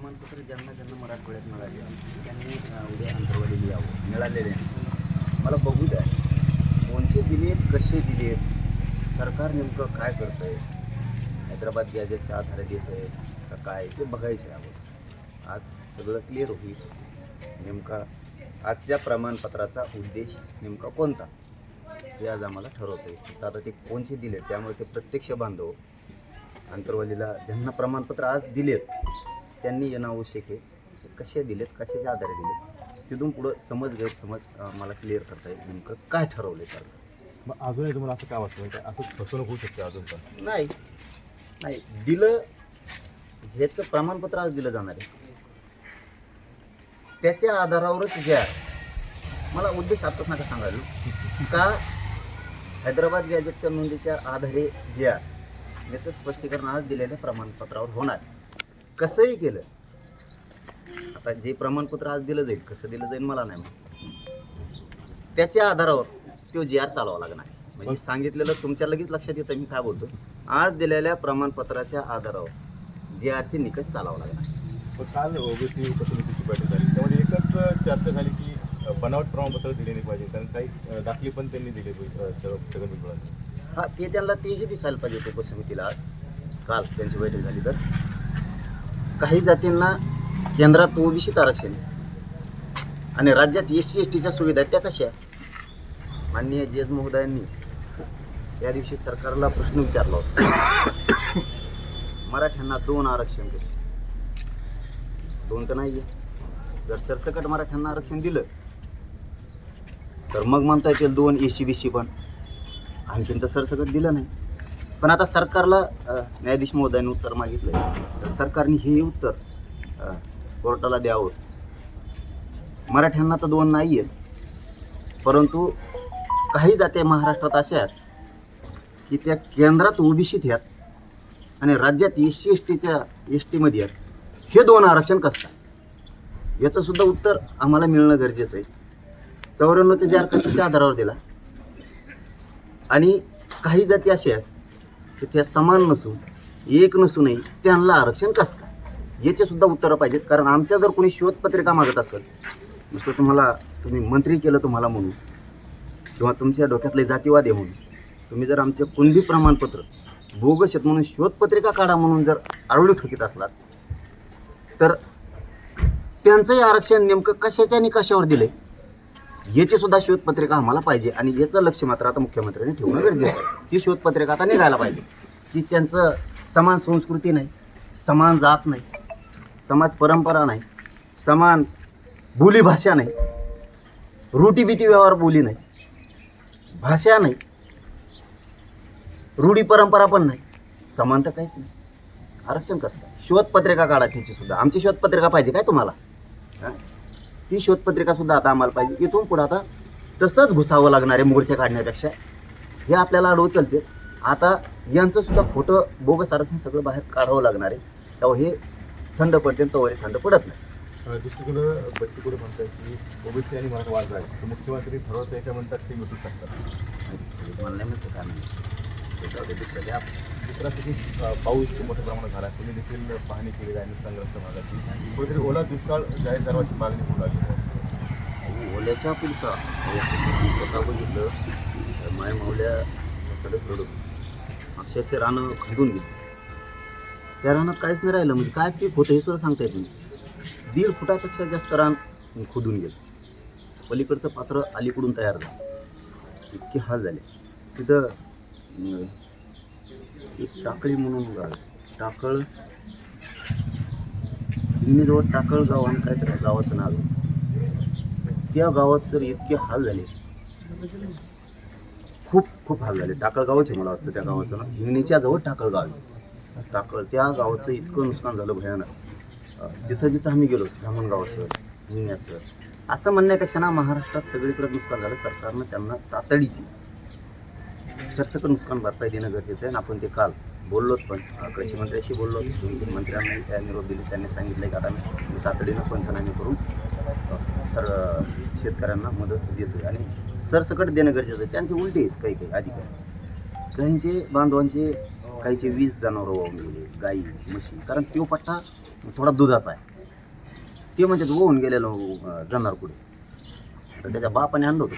प्रमाणपत्र ज्यांना ज्यांना मराठवाड्यात मिळाले त्यांनी उद्या अंतर्वाली यावं मिळालेले मला बघू द्या. कोणते आहेत कसे दिलेत? सरकार नेमकं काय करतं आहे हैदराबाद गॅजेटचा आधारे देत आहे का काय? ते बघायचं आहे आपण आज सगळं क्लिअर होईल. नेमका आजच्या प्रमाणपत्राचा उद्देश नेमका कोणता? हे आज आम्हाला ठरवतं आहे तर आता ते कोणचे दिले त्यामुळे ते प्रत्यक्ष बांधव अंतरवालीला ज्यांना प्रमाणपत्र आज दिलेत त्यांनी येणं आवश्यक आहे कसे दिलेत कशाच्या आधारे दिलेत तिथून पुढं समज गैरसमज मला क्लिअर करता येईल नेमकं. काय ठरवलं आहे सर? मग अजूनही तुम्हाला असं काय वाटतं? म्हणजे असं फसवणूक होऊ शकते अजून पण. नाही. नाही. दिलं ज्याचं प्रमाणपत्र आज दिलं जाणार आहे त्याच्या आधारावरच जे आहे मला उद्देश आताच नका सांगायला. का हैदराबाद गॅजेटच्या नोंदीच्या आधारे जे आहे याचं स्पष्टीकरण आज दिलेल्या प्रमाणपत्रावर होणार कसंही केलं. आता जे प्रमाणपत्र आज दिलं जाईल कसं दिलं जाईल मला नाही माहीत. त्याच्या आधारावर तो जी आर चालवावा लागणार. म्हणजे सांगितलेलं तुमच्या लगेच लक्षात येतं मी काय बोलतो आज दिलेल्या प्रमाणपत्राच्या आधारावर जी आरचे निकष चालावं लागणार काल ओबीसी उपसमितीची बैठक झाली. त्यामध्ये एकच चर्चा झाली की बनावट प्रमाणपत्र दिले नाही पाहिजे. कारण काही दाखले पण त्यांनी दिले मिळून हा ते त्यांना तेही दिसायला पाहिजे उपसमितीला आज. काल त्यांची बैठक झाली तर. काही जातींना केंद्रात ओबीसीत आरक्षण आहे. आणि राज्यात एस सी एस टीच्या सुविधा आहेत त्या कशा माननीय जज महोदयांनी त्या दिवशी सरकारला प्रश्न विचारला होता. मराठ्यांना दोन आरक्षण कसे दोन तर नाही आहे जर सरसकट मराठ्यांना आरक्षण दिलं तर मग म्हणता येतील दोन ए सी बी सी पण. आणखीन तर सरसकट दिलं नाही. पण आता सरकारला न्यायाधीश महोदयाने उत्तर मागितलं तर सरकारने हे उत्तर कोर्टाला द्यावं. मराठ्यांना तर दोन नाही आहेत परंतु काही जाते महाराष्ट्रात अशा आहेत की त्या केंद्रात ओबीसीत आहेत आणि राज्यात एस सी एस टीच्या एस टीमध्ये आहेत. हे दोन आरक्षण कसं काय? याचंसुद्धा उत्तर आम्हाला मिळणं गरजेचं आहे. चौऱ्याण्णवचा जार कशाच्या आधारावर दिला? आणि काही जाती अशा आहेत की त्या समान नसून एक नसूनही त्यांना आरक्षण कसं काय? याचे सुद्धा उत्तरं पाहिजेत. कारण आमच्या जर कोणी शोधपत्रिका मागत असेल नुसतं तुम्हाला तुम्ही मंत्री केलं तुम्हाला म्हणून किंवा तुमच्या डोक्यातले जातीवाद आहे म्हणून तुम्ही जर आमचे कुणबी प्रमाणपत्र बोगस आहेत म्हणून शोधपत्रिका काढा म्हणून जर आरोळी ठोकीत असलात तर त्यांचंही आरक्षण नेमकं कशाच्या निकषावर दिलं आहे याची सुद्धा शोधपत्रिका आम्हाला पाहिजे आणि याचं लक्ष मात्र आता मुख्यमंत्र्यांनी ठेवणं गरजेचं आहे. ती शोधपत्रिका आता निघायला पाहिजे. की त्यांचं समान संस्कृती नाही समान जात नाही समाज परंपरा नाही समान बोली भाषा नाही रूढीबीटी व्यवहार बोली नाही भाषा नाही रूढी परंपरा पण नाही समानता काहीच नाही. आरक्षण कसं काय? शोधपत्रिका काढा त्याची सुद्धा. आमची शोधपत्रिका पाहिजे काय तुम्हाला? हां? ती शोधपत्रिका सुद्धा आता आम्हाला पाहिजे. इथून पुढं आता तसंच घुसावं लागणार आहे मोर्चे काढण्यापेक्षा. हे आपल्याला अडवू चालते. आता यांचं सुद्धा खोटं बोगस आरक्षण सगळं बाहेर काढावं लागणार आहे. तेव्हा हे थंड पडते तोवर हे थंड पडत नाही. दुसरीकडं बच्चीकडे म्हणतात की ओबीसी आणि मराठा वाद आहे. तर मुख्यमंत्री ठरवतं याच्या म्हणतात ते मिटू शकतात. मला नाही काय नाही त्याच्यावर दुसरा पाऊस मोठ्या प्रमाणात झाला. तुम्ही देखील पाहणी केली आहे नुकसानग्रस्त भागाची कुठेतरी ओला दुष्काळ जाहीर करण्याची मागणी होऊ लागली ओल्याच्या पुढचा म्हणजे स्वतः बघितलं तर माय मावल्या सडक सोडून अक्षरशः रानं खंदून गेली. त्या रानात काहीच नाही राहिलं म्हणजे काय पीक होतं हे सुद्धा सांगता येत नाही. दीड फुटापेक्षा जास्त रान खोदून गेलं. पलीकडचं पात्र अलीकडून तयार झालं. इतके हाल झाले. तिथं एक टाकळी म्हणून गाव टाकळ. जवळ टाकळ गाव आणि काहीतरी गावाचं नाव त्या गावात जर इतके हाल झाले. खूप खूप हाल झाले. टाकळ गावच आहे मला वाटतं त्या गावाचं ना हिंगणीच्या जवळ टाकळ गाव आहे. टाकळ त्या गावाचं इतकं नुकसान झालं भयानक. जिथं जिथं आम्ही गेलो धामणगाव असं हिंगणी असं असं म्हणण्यापेक्षा ना महाराष्ट्रात सगळीकडे नुकसान झालं. सरकारनं त्यांना तातडीची सरसकट नुकसान भरपाई देणं गरजेचं आहे. आणि आपण ते काल बोललोत पण कृषी मंत्र्याशी बोललो दोन तीन मंत्र्यांनी त्या निरोप दिली. त्यांनी सांगितलं की आता मी तातडीनं पंचनामे करून सर शेतकऱ्यांना मदत देतोय. आणि सरसकट देणं गरजेचं आहे. त्यांचे उलटे आहेत काही काही अधिकारी. काहींचे बांधवांचे काहीचे वीस जनावरं वाहून गेले गाई म्हशी. कारण तो पट्टा थोडा दुधाचा आहे. ते म्हणजे वाहून होऊन गेलेलो जाणार कुठे? तर त्याच्या बापाने आणलं होतं.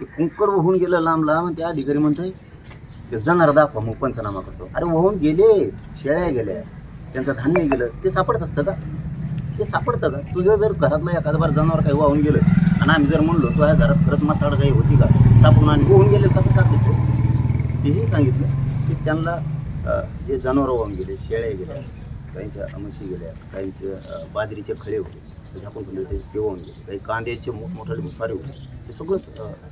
ते कुंकड वाहून गेलं लांब लांब आणि त्या अधिकारी म्हणतोय ते जाणार दाखवा मग पंचनामा करतो. अरे वाहून गेले शेळ्या गेल्या त्यांचं धान्य गेलं ते सापडत असतं का? ते सापडतं का? तुझं जर घरातलं एखादं बार जनावर काही वाहून गेलं आणि आम्ही जर म्हणलो तुझ्या घरात खरंच मसाड काही होती का? सापडून आणि होऊन गेले कसं सापडतो? तेही सांगितलं की त्यांना जे जनावरं वाहून गेले शेळ्या गेल्या काहींच्या म्हशी गेल्या काहींचे बाजरीचे खळे होते ते ते वाहून गेले काही कांद्याचे मोठमोठे भुसारे होते. ते सगळंच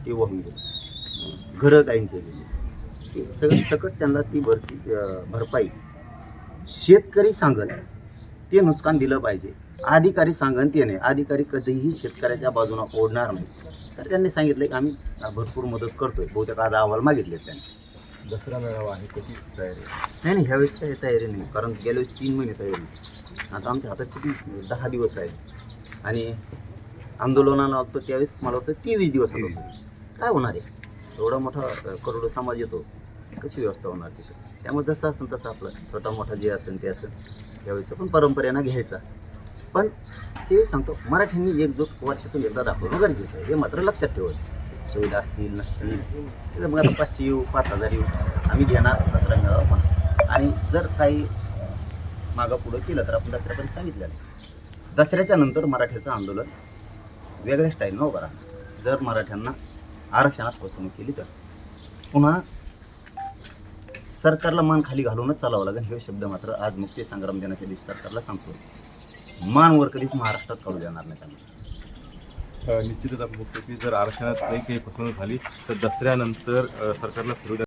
ते वाहून गेले. घरं काहींचे गेले ते सगळं सकट त्यांना ती भरती भरपाई. शेतकरी सांगत ते नुकसान दिलं पाहिजे. अधिकारी सांगन ते नाही. अधिकारी कधीही शेतकऱ्याच्या बाजूने ओढणार नाही. तर त्यांनी सांगितलं की आम्ही भरपूर मदत करतोय. बहुतेक आज अहवाल मागितलेत त्यांनी. दसरा मेळावा आहे कशी तयारी नाही नाही ह्यावेळेस काही तयारी नाही. कारण गेल्या वेळेस तीन महिने तयारी आता आमच्या हातात किती दहा दिवस आहे आणि आंदोलनाला होतं त्यावेळेस मला वाटतं तेवीस दिवस होते. काय होणार आहे? एवढा मोठा करोडो समाज येतो. कशी व्यवस्था होणार तिथं? त्यामुळे जसं असेल तसं आपलं छोटा मोठा जे असेल ते असेल त्यावेळेस पण परंपरेनं घ्यायचा. पण हे सांगतो मराठ्यांनी एकजूट वर्षातून एकदा दाखवणं गरजेचं आहे. हे मात्र लक्षात ठेवायचं सुविधा असतील नसतील मग आता पाचशे येऊ पाच हजार येऊ आम्ही घेणार दसरा मेळावा पण. आणि जर काही मागं पुढं केलं तर आपण दसऱ्यापर्यंत सांगितलेलं आहे. दसऱ्याच्या नंतर मराठ्याचं आंदोलन वेगळ्या स्टाईलनं उभं राहणार जर मराठ्यांना आरक्षणात फसवणूक केली तर. पुन्हा सरकारला मान खाली घालूनच चालावं लागेल हे शब्द मात्र आज मुक्ती संग्राम दिनाच्या दिवशी सरकारला सांगतो. मान वर कधीच महाराष्ट्रात काढू देणार नाही त्यांना. निश्चितच आपण बघतो की जर आरक्षणात नाही काही फसवणूक झाली तर दसऱ्यानंतर सरकारला फिरू